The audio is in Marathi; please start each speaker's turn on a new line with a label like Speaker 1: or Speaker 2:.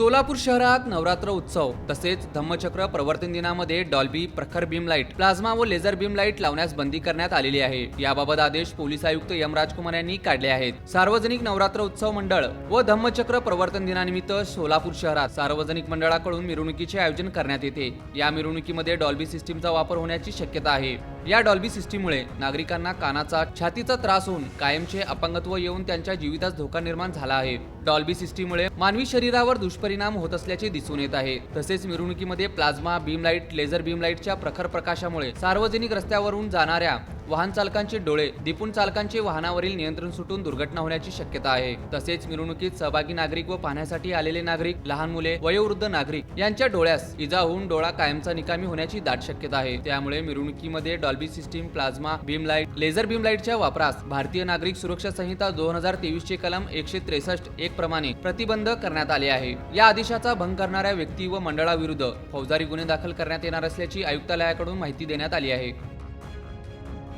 Speaker 1: सोलापूर शहरात नवरात्र उत्सव तसेच धम्मचक्र प्रवर्तन दिनामध्ये डॉल्बी प्रखर बीम लाइट प्लाझ्मा व लेझर बीम लाइट लावण्यास बंदी करण्यात आलेली आहे. याबाबत आदेश पोलीस आयुक्त एम राजकुमार यांनी काढले आहेत. सार्वजनिक नवरात्र उत्सव मंडळ व धम्मचक्र प्रवर्तन दिनानिमित्त सोलापूर शहरात सार्वजनिक मंडळाकडून मिरवणुकीचे आयोजन करण्यात येते. या मिरवणुकीमध्ये डॉल्बी सिस्टीमचा वापर होण्याची शक्यता आहे. या डॉल्बी सिस्टीममुळे नागरिकांना कानाचा छातीचा त्रास होऊन कायमचे अपंगत्व येऊन त्यांच्या जीवितास धोका निर्माण झाला आहे. डॉल्बी सिस्टीममुळे मानवी शरीरावर दुष्परिणाम होत असल्याचे दिसून येत आहे. तसेच मिरवणुकीमध्ये plasma beam light laser beam लाईटच्या प्रखर प्रकाशामुळे सार्वजनिक रस्त्यावरून जाणाऱ्या वाहन चालकांचे डोळे दिपून चालकांचे वाहनावरील नियंत्रण सुटून दुर्घटना होण्याची शक्यता आहे. तसेच मिरवणुकीत सहभागी नागरिक व पाहण्यासाठी आलेले नागरिक लहान मुले वयोवृद्ध नागरिक यांच्या डोळ्यास इजा होऊन डोळा कायमचा निकामी होण्याची दाट शक्यता आहे. त्यामुळे मिरवणुकीमध्ये Dolby system plasma beam light laser beam लाईटच्या वापरास भारतीय नागरिक सुरक्षा संहिता दोन हजार तेवीस चे कलम एकशे त्रेसष्ट एक प्रमाणे प्रतिबंध करण्यात आले आहे. या आदेशाचा भंग करणाऱ्या व्यक्ती व मंडळाविरुद्ध फौजदारी गुन्हे दाखल करण्यात येणार असल्याची आयुक्तालयाकडून माहिती देण्यात आली आहे.